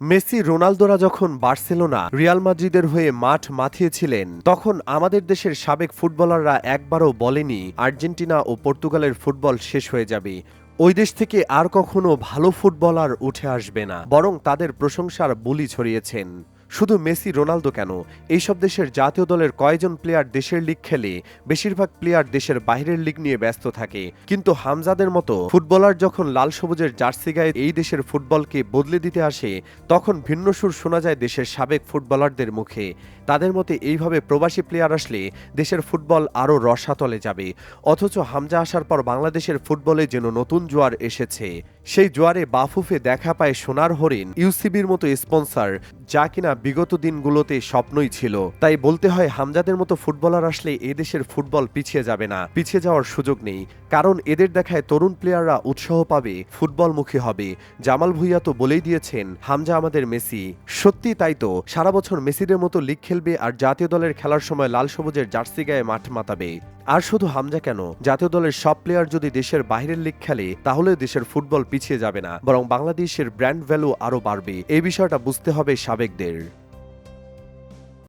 Messi, রোনালদোরা যখন Barcelona, Real মাদ্রিদের হয়ে মাঠ মাথিয়েছিলেন তখন আমাদের দেশের সাবেক ফুটবলাররা একবারও বলেনি, আর্জেন্টিনা ও পর্তুগালের ফুটবল শেষ হয়ে যাবে। ওই দেশ থেকে আর কখনো ভালো ফুটবলার উঠে আসবে না, বরং তাদের প্রশংসার বুলি ছড়িয়েছেন। শুধু মেসি, রোনালদো কেন? এইসব দেশের জাতীয় দলের কয়জন প্লেয়ার দেশের লিগ খেলে, বেশিরভাগ প্লেয়ার দেশের বাইরের লিগ নিয়ে ব্যস্ত থাকে। কিন্তু হামজাদের মতো ফুটবলার যখন লাল সবুজের জার্সি গায়ে এই দেশের ফুটবলকে বদলে দিতে আসে, তখন ভিন্ন সুর শোনা যায় দেশের সাবেক ফুটবলারদের মুখে। তাদের মতে এইভাবে প্রবাসী প্লেয়ার আসলে দেশের ফুটবল আরও রসাতলে যাবে। অথচ হামজা আসার পর বাংলাদেশের ফুটবলে যেন নতুন জোয়ার এসেছে। সেই জোয়ারে বাফুফে দেখা পায় সোনার হরিণ, ইউসিবির মতো স্পন্সর, যা কিনা বিগত দিনগুলোতে স্বপ্নই ছিল। তাই বলতে হয়, হামজাদের মতো ফুটবলার আসলে এদেশের ফুটবল পিছিয়ে যাবে না, পিছিয়ে যাওয়ার সুযোগ নেই। কারণ এদের দেখায় তরুণ প্লেয়াররা উৎসাহ পাবে, ফুটবলমুখী হবে। জামাল ভুইয়া তো বলেই দিয়েছেন, হামজা আমাদের মেসি। সত্যি তাই তো, সারা বছর মেসিদের মতো লিগ খেলবে আর জাতীয় দলের খেলার সময় লাল সবুজের জার্সি গায়ে মাঠ মাতাবে। আর শুধু হামজা কেন? জাতীয় দলের সব প্লেয়ার যদি দেশের বাইরের লিগ খেলে, তাহলে দেশের ফুটবল পিছিয়ে যাবে না, বরং বাংলাদেশের ব্র্যান্ড ভ্যালু আরও বাড়বে। এই বিষয়টা বুঝতে হবে সাবেকদের।